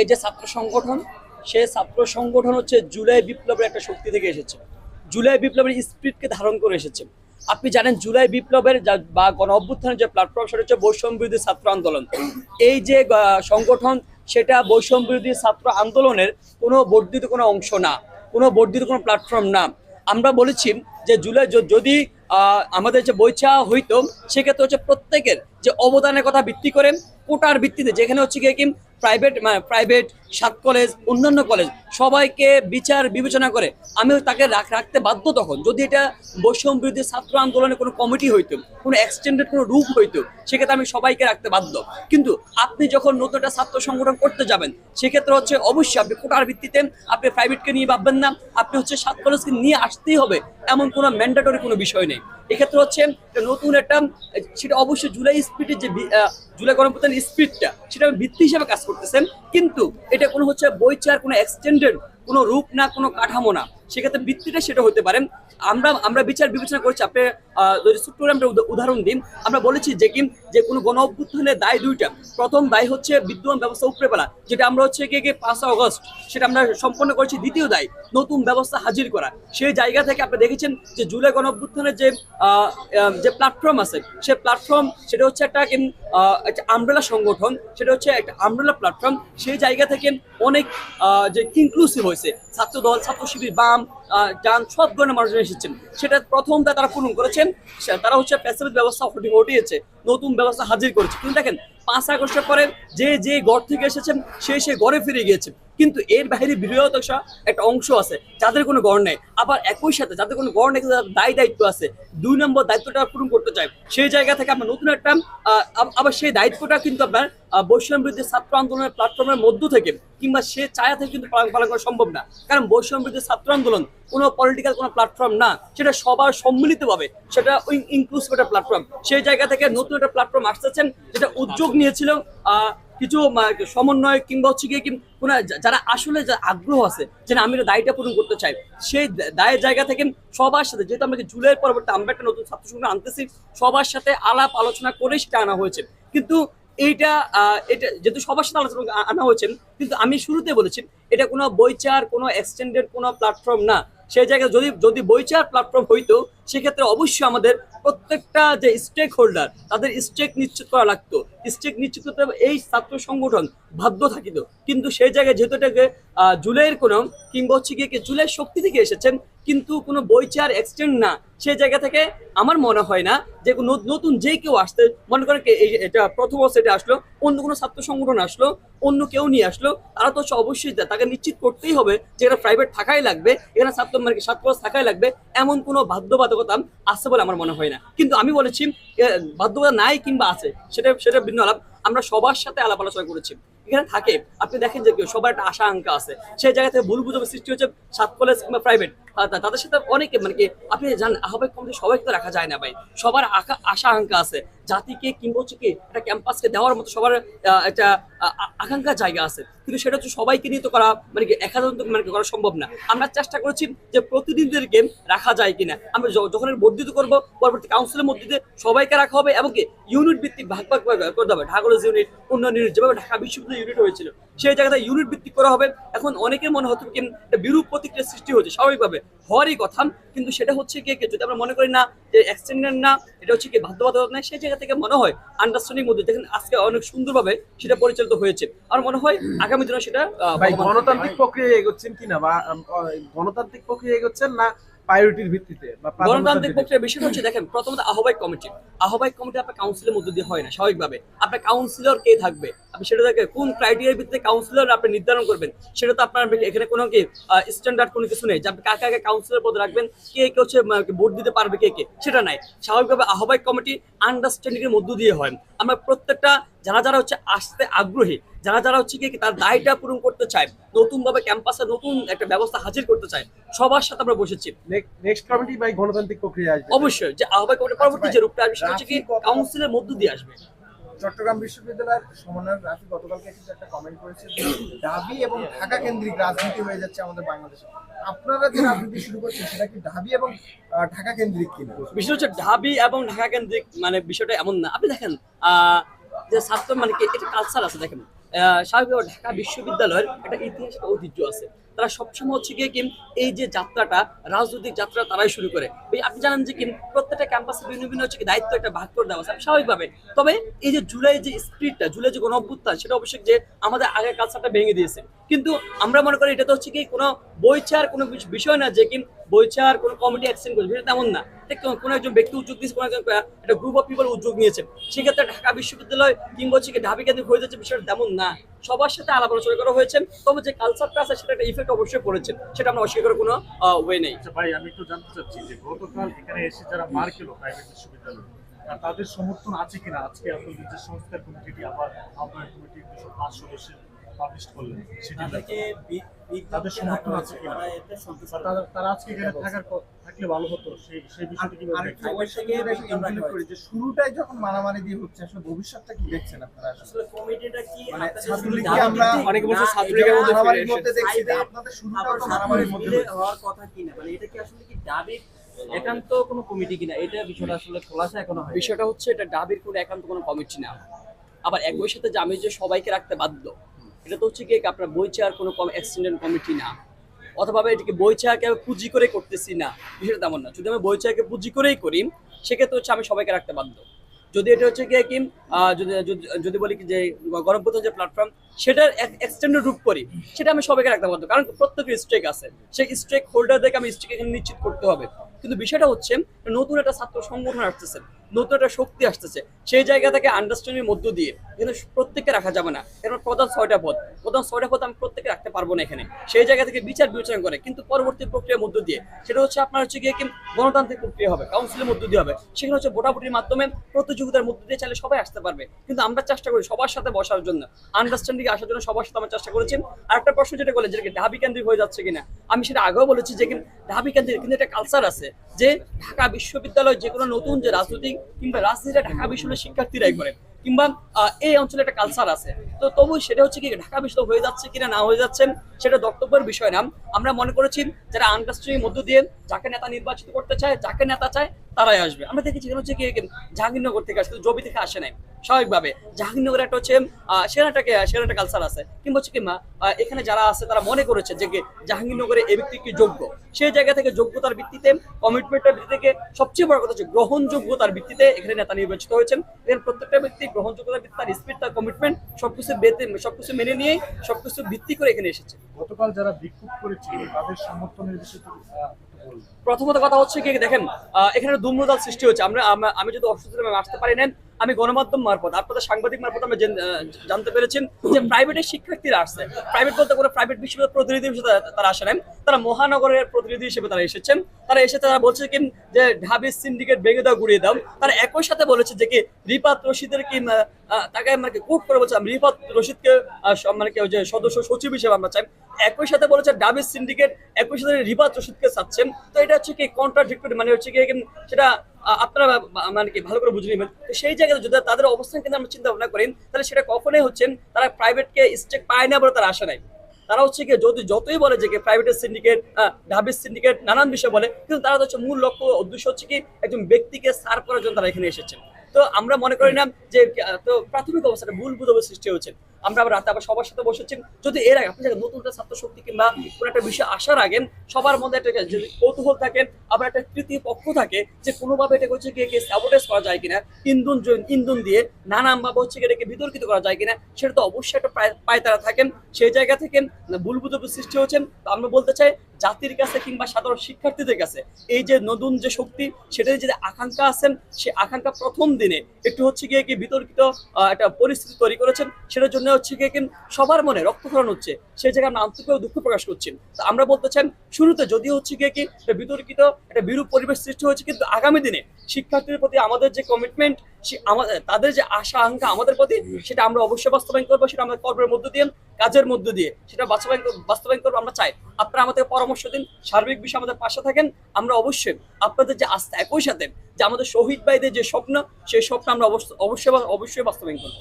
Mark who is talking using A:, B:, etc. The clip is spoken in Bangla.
A: এই যে ছাত্র সংগঠন সে ছাত্র সংগঠন হচ্ছে জুলাই বিপ্লবের একটা শক্তি থেকে এসেছে। জুলাই বিপ্লবের স্পিরিটকে ধারণ করে এসেছে। আপনি জানেন জুলাই বিপ্লবের বা গণ অভ্যুত্থানের যে প্ল্যাটফর্ম সেটা হচ্ছে বৈষম্য বিরোধী ছাত্র আন্দোলন। এই যে সংগঠন, সেটা বৈষম্য বিরোধী ছাত্র আন্দোলনের কোনো বর্ধিত কোনো অংশ না, কোনো বর্ধিত কোনো প্ল্যাটফর্ম না। আমরা বলেছি যে জুলাই যদি আমাদের যে বইচা হইতো, সেক্ষেত্রে হচ্ছে প্রত্যেকের যে অবদানের কথা ভিত্তি করে কোটার ভিত্তিতে, যেখানে হচ্ছে কি প্রাইভেট প্রাইভেট সাত কলেজ অন্যান্য কলেজ সবাইকে বিচার বিবেচনা করে আমি তাকে রাখতে বাধ্য তখন। যদি এটা বৈষম্য বিরোধী ছাত্র আন্দোলনের কোনো কমিটি হইতো, কোনো এক্সটেন্ডেড কোনো রূপ হইতো, সেক্ষেত্রে আমি সবাইকে রাখতে বাধ্য। কিন্তু আপনি যখন নতুন একটা ছাত্র সংগঠন করতে যাবেন, সেক্ষেত্রে হচ্ছে অবশ্যই আপনি কোটার ভিত্তিতে আপনি প্রাইভেটকে নিয়ে ভাববেন না। আপনি হচ্ছে সাত কলেজকে নিয়ে আসতেই হবে, এমন কোনো ম্যান্ডেটরি কোনো বিষয় নেই। এক্ষেত্রে হচ্ছে নতুন একটা সেটা অবশ্যই জুলাই স্পিডের যে জুলাই গণপ্রদানের স্পিডটা সেটা ভিত্তি হিসেবে কাজ করতেছেন। কিন্তু এটা কোনো হচ্ছে বইচার কোনো এক্সটেন্ডেড কোনো রূপ না, কোনো কাঠামো না। সেক্ষেত্রে ভিত্তিটা সেটা হতে পারে। আমরা আমরা বিচার বিবেচনা করছি, আপনি যদি ছোট্ট আমরা উদাহরণ দিই আমরা বলেছি যে কি, যে কোনো গণ অভ্যুত্থানের দায় দুইটা। প্রথম দায় হচ্ছে বিদ্যমান ব্যবস্থা উপরে ফেলা, যেটা আমরা হচ্ছে কি কি, পাঁচ আগস্ট, সেটা আমরা সম্পন্ন করেছি দ্বিতীয় দায়, নতুন ব্যবস্থা হাজির করা। সেই জায়গা থেকে আপনি দেখেছেন যে জুলাই গণ অভ্যুত্থানের যে যে প্ল্যাটফর্ম আছে, সে প্ল্যাটফর্ম সেটা হচ্ছে একটা একটা আমব্রেলা সংগঠন, সেটা হচ্ছে একটা আমব্রেলা প্ল্যাটফর্ম সেই জায়গা থেকে অনেক যে ইনক্লুসিভ হয়েছে ছাত্র দল ছাত্র শিবির বাম আহ, যান সব ধরনের মানুষজন এসেছেন। সেটা প্রথমটা তারা পূরণ করেছেন তারা হচ্ছে প্যাসিফিক ব্যবস্থা ঘটিয়েছে নতুন ব্যবস্থা হাজির করেছে। কিন্তু দেখেন পাঁচ আগস্টের পরে যে যে গড় থেকে এসেছেন সে সে গড়ে ফিরে গিয়েছে। কিন্তু এর বাইরে বৃহৎ একটা অংশ আছে, যাদের কোনো গড় নেই। আবার একই সাথে যাদের কোনো গড় নেই দায় দায়িত্ব আছে, দুই নম্বর দায়িত্বটা পূরণ করতে চাই সেই জায়গা থেকে আপনার নতুন একটা আবার সেই দায়িত্বটা কিন্তু আপনার বৈষম্য বিরোধী ছাত্র আন্দোলনের প্ল্যাটফর্মের মধ্য থেকে, কিংবা সে চায়া থেকে কিন্তু পালন করা সম্ভব না। কারণ বৈষম্য বিরোধী ছাত্র আন্দোলন কোনো পলিটিক্যাল কোনো প্ল্যাটফর্ম না। সেটা সবার সম্মিলিতভাবে, সেটা ইনক্লুসিভ একটা প্ল্যাটফর্ম সেই জায়গা থেকে নতুন একটা প্ল্যাটফর্ম আসতেছেন, যেটা উদ্যোগ নিয়েছিল কিছু সমন্বয় কিংবা হচ্ছে গিয়ে কোনো যারা আসলে আগ্রহ আছে যে আমি দায়টা পূরণ করতে চাই, সেই দায়ের জায়গা থেকে সবার সাথে, যেহেতু আমরা জুলাইয়ের পরবর্তী আমরা একটা নতুন ছাত্র সংগঠন আনতেছি, সবার সাথে আলাপ আলোচনা করে সেটা আনা হয়েছে। কিন্তু এইটা এটা যেহেতু সবার সাথে আলোচনা আনা হয়েছে, কিন্তু আমি শুরুতে বলেছি, এটা কোনো বইচার কোনো এক্সটেন্ডেড কোনো প্ল্যাটফর্ম না। সেই জায়গায় যদি যদি বইচার প্ল্যাটফর্ম হইতো, সেক্ষেত্রে অবশ্যই আমাদের প্রত্যেকটা যে স্টেক হোল্ডার তাদের স্টেক নিশ্চিত করা লাগতো। স্টেক নিশ্চিত করতে এই ছাত্র সংগঠন বাধ্য থাকিত। কিন্তু সেই জায়গায় যেহেতু এটাকে জুলাইয়ের কোনো, কিংবা হচ্ছে গিয়ে জুলাইয়ের শক্তি থেকে এসেছেন কিন্তু কোনো বইচার এক্সটেন্ড না। সেই জায়গা থেকে আমার মনে হয় না যে নতুন যে কেউ আসতে মনে করেন এটা প্রথম অবস্থায় এটা আসলো অন্য কোনো ছাত্র সংগঠন আসলো অন্য কেউ নিয়ে আসলো তারা তো অবশ্যই তাকে নিশ্চিত করতেই হবে যে এটা প্রাইভেট থাকাই লাগবে এখানে ছাত্র মানে ছাত্র থাকাই লাগবে এমন কোনো বাধ্যবাধকতা আছে বলে আমার মনে হয় না। কিন্তু আমি বলেছি এ, বাধ্যবাধকতা নাই কিংবা আছে সেটা সেটা ভিন্ন আলাপ। আমরা সবার সাথে আলাপ আলোচনা করেছি। এখানে থাকে আপনি দেখেন যে কেউ সবার একটা আশা আঙ্কা আছে। সেই জায়গা থেকে ভুল বুঝবে সৃষ্টি হচ্ছে সাত কলেজ কিংবা প্রাইভেট তাদের সাথে অনেকে মানে কি, আপনি জানেন, আহ্বায়ক কমিটি সবাইকে তো রাখা যায় না ভাই। সবার আশা আকাঙ্ক্ষা আছে। জাতিকে কিংবা হচ্ছে কি, একটা ক্যাম্পাসকে দেওয়ার মতো সবার একটা আকাঙ্ক্ষা জায়গা আছে। কিন্তু সেটা হচ্ছে সবাইকে নিয়ে তো করা মানে কি একাদন্ত মানে করা সম্ভব না। আমরা চেষ্টা করেছি যে প্রতিনিধিদেরকে রাখা যায় কিনা। আমরা যখন বর্ধিত করব, পরবর্তী কাউন্সিলের মধ্যে দিয়ে সবাইকে রাখা হবে এবং কি ইউনিট ভিত্তিক ভাগ ভাগ করতে হবে। ঢাকা ইউনিট অন্যান্য ইউনিট যেভাবে ঢাকা বিশ্ববিদ্যালয় ইউনিট হয়েছিল। সেই জায়গাতে ইউনিট ভিত্তিক করা হবে। এখন অনেকের মনে হতো কি বিরূপ প্রতিক্রিয়া সৃষ্টি হচ্ছে স্বাভাবিকভাবে হওয়ারই কথা। কিন্তু সেটা হচ্ছে কি যদি আমরা মনে করি না যে এক্সটেন্ডেড না এটা হচ্ছে কি বাধ্যবাধকতা নাই সেই জায়গা থেকে মনে হয় আন্ডারস্ট্যান্ডিং মধ্যে দেখেন আজকে অনেক সুন্দরভাবে সেটা পরিচালিত হয়েছে। আর মনে হয় আগামী দিনে সেটা
B: গণতান্ত্রিক প্রক্রিয়া এগোচ্ছেন কিনা বা গণতান্ত্রিক প্রক্রিয়া এগোচ্ছেন না প্রায়োরিটির ভিত্তিতে বা
A: গণতান্ত্রিক
B: ভিত্তিতে?
A: বিষয়টা হচ্ছে দেখেন প্রথমত আহ্বায়ক কমিটি। আহ্বায়ক কমিটি আপনার কাউন্সিলের মধ্যে দিয়ে হয় না স্বাভাবিকভাবে। আপনার কাউন্সিলর কে থাকবে? আপনি সেটা দেখে কোন ক্রাইটেরিয়ার ভিত্তিতে কাউন্সিলর আপনি নির্ধারণ করবেন সেটা তো আপনার এখানে কোনো কি স্ট্যান্ডার্ড কোনো কিছু নেই। যে আপনি কাকে কাকে কাউন্সিলর পদ রাখবেন কে কে হচ্ছে ভোট দিতে পারবে কে কে সেটা নাই। স্বাভাবিকভাবে আহ্বায়ক কমিটি আন্ডারস্ট্যান্ডিং এর মধ্য দিয়ে হয়। আমরা প্রত্যেকটা যারা যারা হচ্ছে আসতে আগ্রহী যারা যারা হচ্ছে কি তার দায়টা পূরণ করতে চায় নতুন ভাবে ক্যাম্পাসে নতুন একটা ব্যবস্থা হাজির করতে চায় সবার সাথে আমরা বসেছি।
B: নেক্সট কমিটি ভাই গণতান্ত্রিক প্রক্রিয়া আসবে।
A: অবশ্যই যে আহ্বায়ক কমিটি পরবর্তী যে রূপটা আসবে সেটা হচ্ছে কি কাউন্সিলের মধ্য দিয়ে আসবে।
C: চট্টগ্রাম বিশ্ববিদ্যালয়ের সমন্বয়ক রাফি গতকালকে কিন্তু একটা কমেন্ট করেছে ঢাবি এবং ঢাকা কেন্দ্রিক রাজনীতি হয়ে যাচ্ছে আমাদের বাংলাদেশে। আপনারা যে রাজনীতি শুরু করছেন সেটা কি ঢাবি এবং ঢাকা কেন্দ্রিক কিনা?
A: বিষয় হচ্ছে ঢাবি এবং ঢাকা কেন্দ্রিক মানে বিষয়টা এমন না। আপনি দেখেন আহ, যে ছাত্র মানে কি এটা কালচার আছে দেখেন। আহ, স্বাভাবিকভাবে ঢাকা বিশ্ববিদ্যালয়ের একটা ইতিহাস ঐতিহ্য আছে। তারা সবসময় হচ্ছে গিয়ে কি এই যে যাত্রাটা, রাজনৈতিক যাত্রা তারাই শুরু করে। এই আপনি জানেন যে কিম, প্রত্যেকটা ক্যাম্পাসে ভিন্ন ভিন্ন হচ্ছে দায়িত্ব একটা ভাগ করে দেওয়া স্বাভাবিকভাবে। তবে এই যে জুলাই যে স্পিরিটটা জুলাই যে কোনো অভ্যুত্থান সেটা অবশ্যই যে আমাদের আগের কালচারটা ভেঙে দিয়েছে। কিন্তু আমরা মনে করি এটা তো হচ্ছে কি কোনো বইচার কোনো বিষ- বিষয় না যে কি বইচার কোনো কমিটি অ্যাকশন করবে সেটা তেমন না। কোনো- একজন ব্যক্তি উদ্যোগ দিয়েছে কোনো একজন, একটা গ্রুপ অফ পিপল উদ্যোগ নিয়েছে। সেক্ষেত্রে ঢাকা বিশ্ববিদ্যালয় কিংবা হচ্ছে ঢাবি কেন্দ্রিক হয়ে যাচ্ছে, বিষয়টা তেমন না। সবার সাথে আলাপ আলোচনা করা হয়েছে, তবে যে কালচারটা আছে সেটা একটা ইফেক্ট অবশ্যই পড়েছে। সেটা আমরা অস্বীকার করার কোনো ওয়ে নেই।
D: আচ্ছা ভাই, আমি একটু জানতে চাচ্ছি যে গতকাল এখানে এসে যারা মার খেলো প্রাইভেট বিশ্ববিদ্যালয় তাদের সমর্থন আছে কিনা? আজকে আপনার নিজের সংস্থার কমিটিটি আবার আহ্বায়ক কমিটি দুশো পাঁচ সদস্যের পাবলিশ করলেন। তাদের সমর্থন আছে কিনা? তারা- তারা আজকে এখানে থাকার থাকলে ভালো হতো সেই সেই বিষয়টি
C: করি যে শুরুটাই যখন মারামারি দিয়ে হচ্ছে আসলে ভবিষ্যৎটা কি দেখছেন আপনারা? আসলে?
A: আসলে কমিটিটা কি
C: মানে আমরা
E: অনেক ছাত্রলীগের মধ্যে
C: মারামারির মধ্যে দেখছি যে আপনাদের শুরুটাও তো মারামারির মধ্যে
E: হওয়ার কথা কিনা? মানে এটা কি আসলে কি দাবি একান্ত কোনো কমিটি কিনা? এটা বিষয়টা আসলে খোলাসা এখনও হয়
A: বিষয়টা হচ্ছে এটা ডাবির কোনো একান্ত কোনো কমিটি না। আবার একই সাথে যে আমি যে সবাইকে রাখতে বাধ্য এটা তো হচ্ছে কি আপনার বই চেয়ার কোনো এক্সটেন্ডেন্ট কমিটি না। অথবা এটাকে বই চেয়ারকে আমি পুঁজি করে করতেছি না। বিষয়টা তেমন না। যদি আমি বই চেয়ারকে পুঁজি করেই করি সেক্ষেত্রে হচ্ছে আমি সবাইকে রাখতে বাধ্য। যদি এটা হচ্ছে কি আহ, যদি যদি- বলি কি যে গণপ্রধান যে প্ল্যাটফর্ম সেটার এক্সটেন্ডেড রূপ করি সেটা আমি সবাইকে রাখতে বাধ্য। কারণ প্রত্যেকের স্ট্রেক আছে। সেই স্ট্রেক হোল্ডারদেরকে আমি স্ট্রেক এখানে নিশ্চিত করতে হবে। কিন্তু বিষয়টা হচ্ছে নতুন একটা ছাত্র সংগঠন আসতেছে। নতুন একটা শক্তি আসতেছে। সেই জায়গা থেকে আন্ডারস্ট্যান্ডিং মধ্য দিয়ে কিন্তু প্রত্যেককে রাখা যাবে না। এরকম প্রধান ছয়টা পদ প্রধান ছয়টা পদ আমি প্রত্যেকে রাখতে পারব না এখানে। সেই জায়গা থেকে বিচার বিবেচনা করে কিন্তু পরবর্তী প্রক্রিয়ার মধ্য দিয়ে, সেটা হচ্ছে আপনার হচ্ছে গিয়ে কি গণতান্ত্রিক প্রক্রিয়া হবে কাউন্সিলের মধ্য দিয়ে হবে। সেখানে হচ্ছে ভোটাভুটির মাধ্যমে প্রতিযোগিতার মধ্য দিয়ে চাইলে সবাই আসতে পারবে। কিন্তু আমরা চেষ্টা করি সবার সাথে বসার জন্য। আন্ডারস্ট্যান্ডিং আসার জন্য সবার সাথে আমরা চেষ্টা করেছি। আর একটা প্রশ্ন যেটা বলে যেটা ঢাবি কেন্দ্রিক হয়ে যাচ্ছে কিনা? আমি সেটা আগেও বলেছি যে ঢাবি কেন্দ্রিক, কিন্তু একটা কালচার আছে যে ঢাকা বিশ্ববিদ্যালয় যে কোনো নতুন যে রাজনৈতিক কিংবা রাজনীতিটা ঢাকা বিশ্ববিদ্যালয়ের শিক্ষার্থীরাই করেন কিংবা এই অঞ্চলে একটা কালচার আছে। তো তবু সেটা হচ্ছে কি, ঢাকা বিশ্ববিদ্যালয় হয়ে যাচ্ছে কিনা, না হয়ে যাচ্ছে, সেটা বক্তব্যের বিষয় না। আমরা মনে করেছি যারা আন্ডারস্ট্রির মধ্য দিয়ে যাকে নেতা নির্বাচিত করতে চায়, যাকে নেতা চায় তারাই আসবে। আমরা দেখেছি এখানে হচ্ছে কি জাহাঙ্গীরনগর থেকে আসে জবি থেকে আসে নাই। স্বাভাবিকভাবে জাহাঙ্গীরনগরে একটা হচ্ছে আহ, সেরা একটা সেরা কালচার আছে। কিংবা হচ্ছে আহ, এখানে যারা আছে তারা মনে করেছে যে জাহাঙ্গীরনগরে এই ব্যক্তি কি যোগ্য। সেই জায়গা থেকে যোগ্যতার ভিত্তিতে কমিটমেন্টের ভিত্তি থেকে সবচেয়ে বড় কথা হচ্ছে গ্রহণযোগ্যতার ভিত্তিতে এখানে নেতা নির্বাচিত হয়েছেন। এখানে প্রত্যেকটা ব্যক্তি গ্রহণযোগ্যতার ভিত্তি তার স্পিড তার কমিটমেন্ট সবকিছু বেতে সবকিছু মেনে নিয়ে সবকিছু ভিত্তি করে এখানে এসেছে।
D: গতকাল যারা বিক্ষোভ করেছিল তাদের সমর্থনের বলবেন
A: প্রথমত কথা হচ্ছে কি, দেখেন এখানে দুম্রদাল সৃষ্টি হচ্ছে আমরা আমি যদি অসুস্থ আসতে পারি না আমি গণমাধ্যম মারফত, আপনাদের সাংবাদিক মারফত আমি জানতে পেরেছেন যে প্রাইভেটের শিক্ষার্থীরা আসছে। প্রাইভেট বলতে কোনো প্রাইভেট বিশ্ববিদ্যালয়ের প্রতিনিধি হিসেবে তারা- আসে নাই। তারা মহানগরের প্রতিনিধি হিসেবে তারা এসেছেন। তারা এসে তারা বলছে কি, যে ঢাবির সিন্ডিকেট ভেঙে দাও, গুড়িয়ে দাও। তারা একই সাথে বলেছে যে কি রিপাত রশিদের কি তাকে মানে কোট করে বলছে আমি রিপাত রশিদকে মানে কি যে সদস্য সচিব হিসেবে আমরা চাই। একই সাথে বলেছে ডাবিস সিন্ডিকেট একই সাথে রিপাত রশিদকে চাচ্ছেন। তো এটা হচ্ছে কি কন্ট্রাডিক্টরি মানে হচ্ছে কি, সেটা আপনারা মানে কি ভালো করে বুঝে নেবেন। সেই জায়গায় যদি তাদের অবস্থান কিন্তু আমরা চিন্তা ভাবনা করি তাহলে সেটা কখনোই হচ্ছে তারা প্রাইভেটকে স্টেক পায় না বলে তারা আসে নাই। তারা হচ্ছে কি যদি যতই বলে যে প্রাইভেটের সিন্ডিকেট ঢাবির সিন্ডিকেট নানান বিষয় বলে, কিন্তু তারা হচ্ছে মূল লক্ষ্য উদ্দেশ্য হচ্ছে কি একজন ব্যক্তিকে সার্ভ করার জন্য তারা এখানে এসেছেন। তো আমরা মনে করি না যে তো প্রাথমিক অবস্থাটা ভুল বুঝাবো সৃষ্টি হয়েছে। আমরা আবার রাতে আবার সবার সাথে বসেছি। যদি এর আগে আপনি নতুন একটা ছাত্র শক্তি কিংবা কোনো একটা বিষয় আসার আগে সবার মধ্যে একটা যদি কৌতূহল থাকে আপনার একটা তৃতীয় পক্ষ থাকে যে কোনোভাবে এটা হচ্ছে গিয়ে স্যাবোটেজ করা যায় কিনা, ইন্ধন ইন্ধন দিয়ে নানান ভাবে হচ্ছে এটাকে বিতর্কিত করা যায় কিনা, সেটা তো অবশ্যই একটা পায়- তারা থাকেন। সেই জায়গা থেকে ভুল সৃষ্টি হচ্ছেন। আমরা বলতে চাই জাতির কাছে কিংবা সাধারণ শিক্ষার্থীদের কাছে এই যে নতুন যে শক্তি সেটার যে আকাঙ্ক্ষা আছেন সেই আকাঙ্ক্ষা প্রথম দিনে একটু হচ্ছে গিয়ে কি বিতর্কিত একটা পরিস্থিতি তৈরি করেছেন, সেটার জন্য হচ্ছে গিয়ে কি সবার মনে রক্তক্ষরণ হচ্ছে, সেই জায়গায় আমরা আন্তরিকভাবে দুঃখ প্রকাশ করছি। তো আমরা বলতে চাই, শুরুতে যদিও হচ্ছে গিয়ে কি বিতর্কিত, একটা বিরূপ পরিবেশ সৃষ্টি হয়েছে, কিন্তু আগামী দিনে শিক্ষার্থীদের প্রতি আমাদের যে কমিটমেন্ট আমাদের তাদের যে আশা, আকাঙ্ক্ষা আমাদের প্রতি, সেটা আমরা অবশ্যই বাস্তবায়ন করব, সেটা আমরা কর্মের মধ্য দিয়ে, কাজের মধ্য দিয়ে, সেটা বাস্তবায়ন বাস্তবায়ন করব আমরা চাই। আপনারা আমাদের পরামর্শ দিন, সার্বিক বিষয়ে আমাদের পাশে থাকেন, আমরা অবশ্যই আপনাদের যে আস্থা একই সাথে, যে আমাদের শহীদ ভাইদের যে স্বপ্ন, সেই স্বপ্ন আমরা অবশ্য- অবশ্যই অবশ্যই বাস্তবায়ন করব।